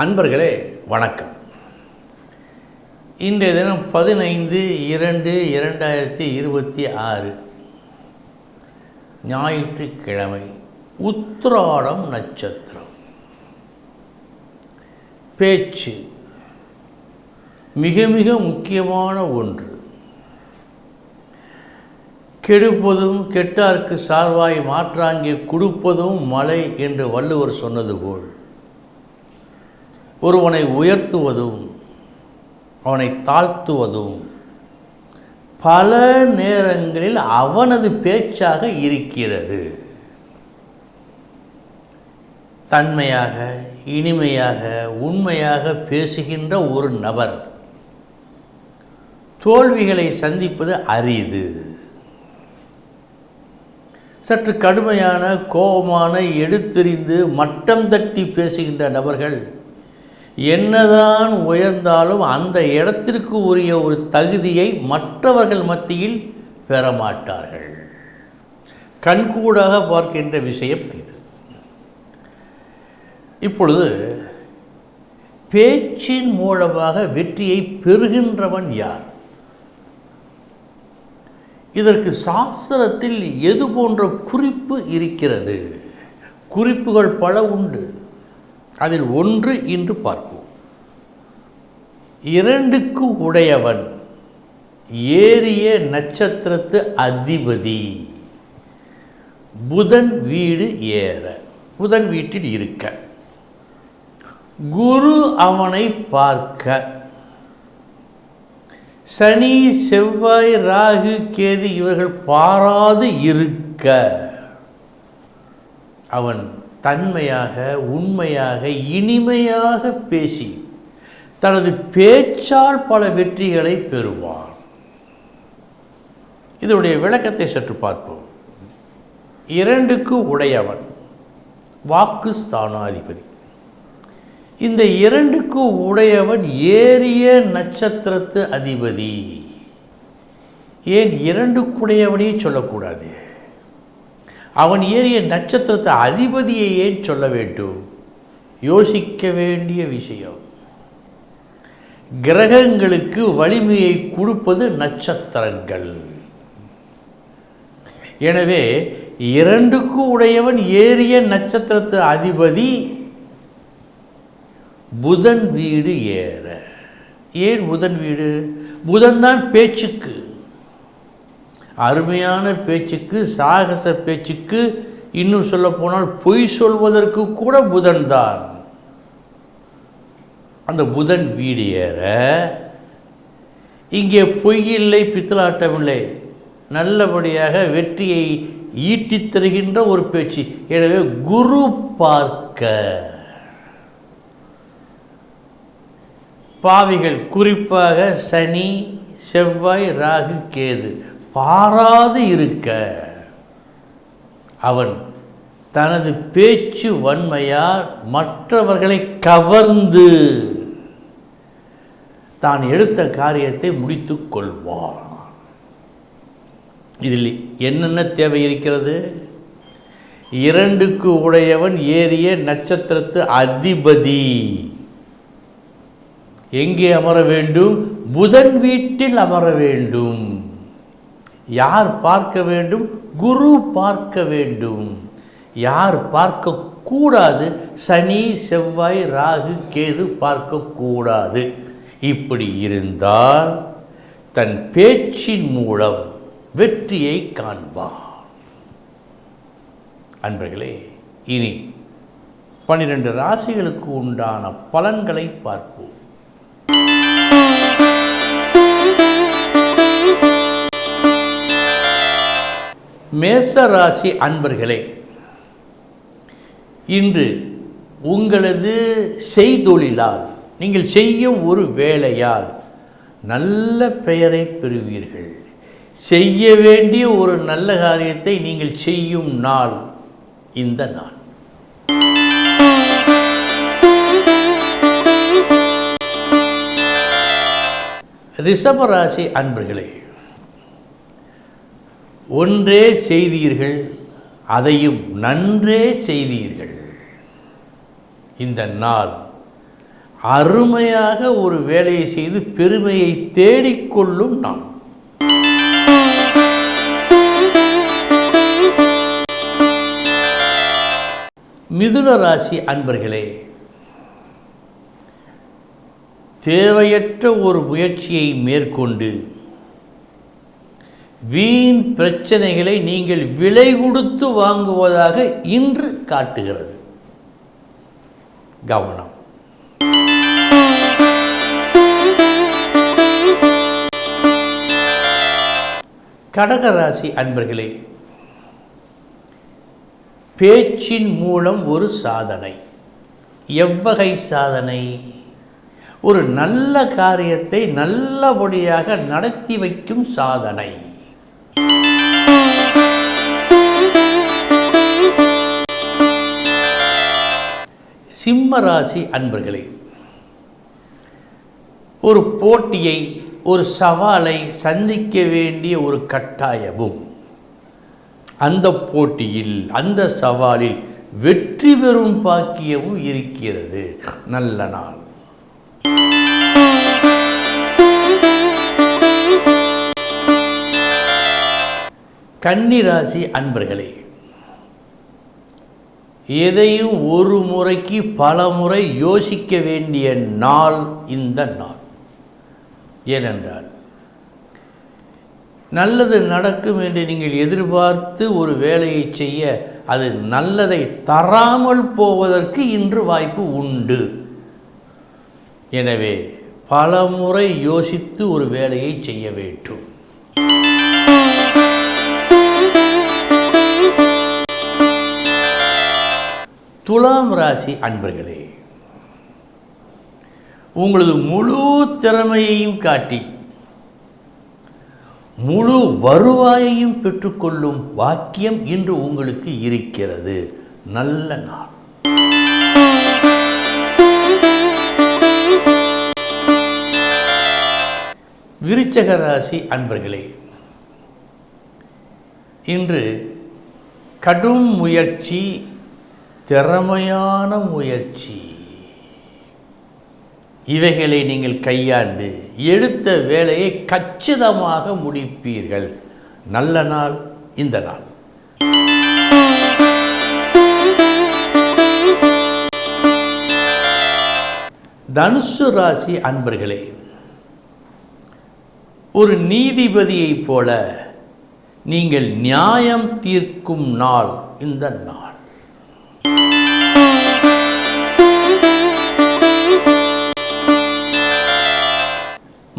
அன்பர்களே வணக்கம். இன்றைய தினம் பதினைந்து இரண்டு இரண்டாயிரத்தி இருபத்தி ஆறு. ஞாயிற்றுக்கிழமை உத்திராடம் நட்சத்திரம். பேச்சு மிக மிக முக்கியமான ஒன்று. கெடுப்பதும் கெட்டார்க்கு சார்வாய் மாற்றாங்கி கொடுப்பதும் மலை என்று வள்ளுவர் சொன்னது போல். ஒருவனை உயர்த்துவதும் அவனை தாழ்த்துவதும் பல நேரங்களில் அவனது பேச்சாக இருக்கிறது. தன்மையாக இனிமையாக உண்மையாக பேசுகின்ற ஒரு நபர் தோல்விகளை சந்திப்பது அரிது. சற்று கடுமையான கோபமான எடுத்தெறிந்து மட்டம் தட்டி பேசுகின்ற நபர்கள் என்னதான் உயர்ந்தாலும் அந்த இடத்திற்கு உரிய ஒரு தகுதியை மற்றவர்கள் மத்தியில் பெற மாட்டார்கள் கண்கூடாக பார்க்கின்ற விஷயம் இது. இப்பொழுது பேச்சின் மூலமாக வெற்றியை பெறுகின்றவன் யார்? இதற்கு சாஸ்திரத்தில் எது போன்ற குறிப்பு இருக்கிறது? குறிப்புகள் பல உண்டு. அதில் ஒன்று இன்று பார்ப்போம். இரண்டுக்கு உடையவன். ஏறிய நட்சத்திரத்து அதிபதி. புதன் வீடு ஏற. புதன் வீட்டில் இருக்க. குரு அவனை பார்க்க. சனி செவ்வாய் ராகு கேது இவர்கள் பாராது இருக்க. அவன் தன்மையாக உண்மையாக இனிமையாக பேசி தனது பேச்சால் பல வெற்றிகளை பெறுவார் இதனுடைய விளக்கத்தை சற்று பார்ப்போம். இரண்டுக்கு உடையவன் வாக்கு ஸ்தானாதிபதி. இந்த இரண்டுக்கு உடையவன் ஏறிய நட்சத்திரத்து அதிபதி. ஏன் இரண்டுக்குடையவனே சொல்லக்கூடாது? அவன் ஏறிய நட்சத்திரத்து அதிபதியை ஏன் சொல்ல வேண்டும்? யோசிக்க வேண்டிய விஷயம். கிரகங்களுக்கு வலிமையை கொடுப்பது நட்சத்திரங்கள். எனவே இரண்டுக்கு உடையவன் ஏறிய நட்சத்திரத்து அதிபதி புதன் வீடு ஏற. ஏன் புதன் வீடு? புதன் தான் பேச்சுக்கு. அருமையான பேச்சுக்கு சாகச பேச்சுக்கு இன்னும் சொல்லப்போனால் பொய் சொல்வதற்கு கூட புதன்தான். அந்த புதன் வீடு ஏற இங்கே பொய் இல்லை பித்தலாட்டமில்லை. நல்லபடியாக வெற்றியை ஈட்டித் தருகின்ற ஒரு பேச்சு. எனவே குரு பார்க்க பாவிகள் குறிப்பாக சனி செவ்வாய் ராகு கேது பாராது இருக்க. அவன் தனது பேச்சு வன்மையால் மற்றவர்களை கவர்ந்து தான் எடுத்த காரியத்தை முடித்து கொள்வான். இதில் என்னென்ன தேவை இருக்கிறது? இரண்டுக்கு உடையவன் ஏறிய நட்சத்திரத்து அதிபதி. எங்கே அமர வேண்டும்? புதன் வீட்டில் அமர வேண்டும். யார் பார்க்க வேண்டும்? குரு பார்க்க வேண்டும். யார் பார்க்க கூடாது சனி செவ்வாய் ராகு கேது பார்க்கக்கூடாது. இப்படி இருந்தால் தன் பேச்சின் மூலம் வெற்றியை காண்பான். அன்பர்களே இனி பன்னிரண்டு ராசிகளுக்கு உண்டான பலன்களை பார்ப்போம். மேச ராசி அன்பர்களே இன்று உங்களது செய்தொழிலால் நீங்கள் செய்யும் ஒரு வேலையால் நல்ல பெயரை பெறுவீர்கள். செய்ய வேண்டிய ஒரு நல்ல காரியத்தை நீங்கள் செய்யும் நாள் இந்த நாள். ரிஷபராசி அன்பர்களே ஒன்றே செய்தீர்கள் அதையும் நன்றே செய்தீர்கள். இந்த நாள் அருமையாக ஒரு வேலையை செய்து பெருமையை தேடிக்கொள்ளும் நான் மிதுன ராசி அன்பர்களே தேவையற்ற ஒரு முயற்சியை மேற்கொண்டு வீண் பிரச்சனைகளை நீங்கள் விலை கொடுத்து வாங்குவதாக இன்று காட்டுகிறது. கவனம். கடகராசி அன்பர்களே பேச்சின் மூலம் ஒரு சாதனை. எவ்வகை சாதனை? ஒரு நல்ல காரியத்தை நல்லபடியாக நடத்தி வைக்கும் சாதனை. சிம்ம ராசி அன்பர்களே ஒரு போட்டியை ஒரு சவாலை சந்திக்க வேண்டிய ஒரு கட்டாயமும். அந்த போட்டியில் அந்த சவாலில் வெற்றி பெறும் பாக்கியமும் இருக்கிறது. நல்ல நாள். கன்னிராசி அன்பர்களே எதையும் ஒரு முறைக்கு பல முறை யோசிக்க வேண்டிய நாள் இந்த நாள். ஏனென்றால் நல்லது நடக்கும் என்று நீங்கள் எதிர்பார்த்து ஒரு வேலையை செய்ய அது நல்லதை தராமல் போவதற்கு இன்று வாய்ப்பு உண்டு. எனவே பல முறை யோசித்து ஒரு வேலையை செய்ய வேண்டும். துலாம் ராசி அன்பர்களே உங்களது முழு திறமையையும் காட்டி முழு வருவாயையும் பெற்றுக்கொள்ளும் வாக்கியம் இன்று உங்களுக்கு இருக்கிறது. நல்ல நாள். விருச்சக ராசி அன்பர்களே இன்று கடும் முயற்சி திறமையான முயற்சி. இவைகளை நீங்கள் கையாண்டு எடுத்த வேலையை கச்சிதமாக முடிப்பீர்கள். நல்ல நாள் இந்த நாள். தனுசு ராசி அன்பர்களே ஒரு நீதிபதியைப் போல நீங்கள் நியாயம் தீர்க்கும் நாள் இந்த நாள்.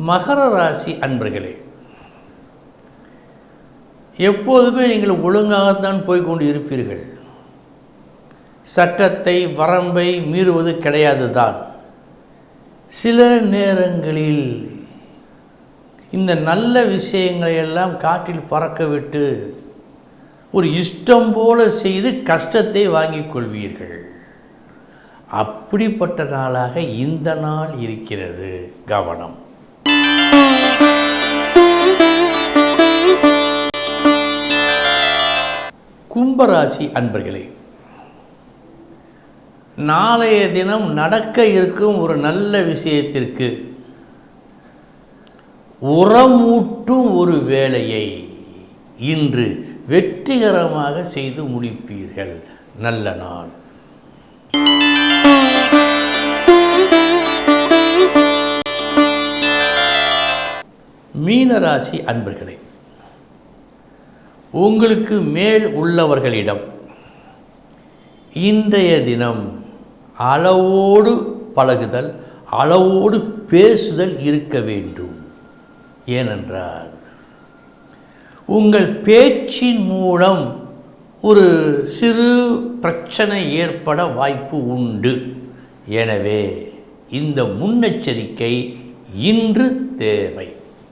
மகர ராசி அன்பர்களே எப்போதுமே நீங்கள் ஒழுங்காகத்தான் போய்கொண்டு இருப்பீர்கள். சட்டத்தை வரம்பை மீறுவது கிடையாது தான் சில நேரங்களில் இந்த நல்ல விஷயங்களை எல்லாம் காற்றில் பறக்க விட்டு ஒரு இஷ்டம் போல செய்து கஷ்டத்தை வாங்கிக் கொள்வீர்கள். அப்படிப்பட்ட நாளாக இந்த நாள் இருக்கிறது. கவனம். கும்பராசி அன்பர்களே நாளைய தினம் நடக்க இருக்கும் ஒரு நல்ல விஷயத்திற்கு உரமூட்டும் ஒரு வேலையை இன்று வெற்றிகரமாக செய்து முடிப்பீர்கள். நல்ல நாள். ராசி அன்பர்களே உங்களுக்கு மேல் உள்ளவர்களிடம் இன்றைய தினம் அளவோடு பழகுதல் அளவோடு பேசுதல் இருக்க வேண்டும். ஏனென்றால் உங்கள் பேச்சின் மூலம் ஒரு சிறு பிரச்சனை ஏற்பட வாய்ப்பு உண்டு. எனவே இந்த முன்னெச்சரிக்கை இன்று தேவை.